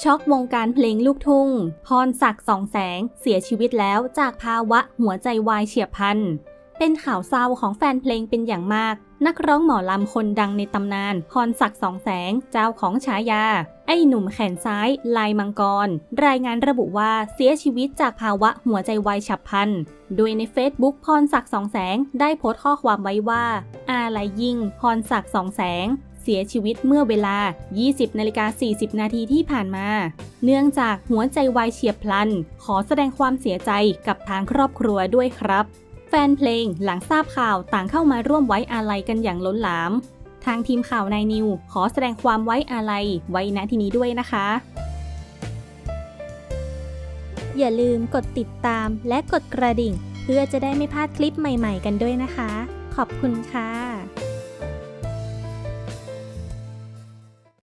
ช็อกวงการเพลงลูกทุ่ง พรศักดิ์สองแสง เสียชีวิตแล้วจากภาวะหัวใจวายเฉียบพลัน เป็นข่าวเศร้าของแฟนเพลงเป็นอย่างมาก นักร้องหมอลำคนดังในตำนาน พรศักดิ์สองแสง เจ้าของฉายา ไอ้หนุ่มแขนซ้าย ลายมังกร รายงานระบุว่าเสียชีวิตจากภาวะหัวใจวายฉับพลัน โดยใน Facebook พรศักดิ์สองแสง ได้โพสต์ข้อความไว้ว่า อาลัยยิ่ง พรศักดิ์สองแสง เสียชีวิตเมื่อเวลา 20นาฬิกา40 นาทีที่ผ่านมา เนื่องจากหัวใจวายเฉียบพลัน ขอแสดงความเสียใจกับทางครอบครัวด้วยครับ แฟนเพลงหลังทราบข่าวต่างเข้ามาร่วมไว้อาลัยกันอย่างล้นหลาม ทางทีมข่าวนายนิว ขอแสดงความไว้อาลัยไว้ณที่นี้ด้วยนะคะ อย่าลืมกดติดตามและกดกระดิ่ง เพื่อจะได้ไม่พลาดคลิปใหม่ ๆ กันด้วยนะคะ ขอบคุณค่ะ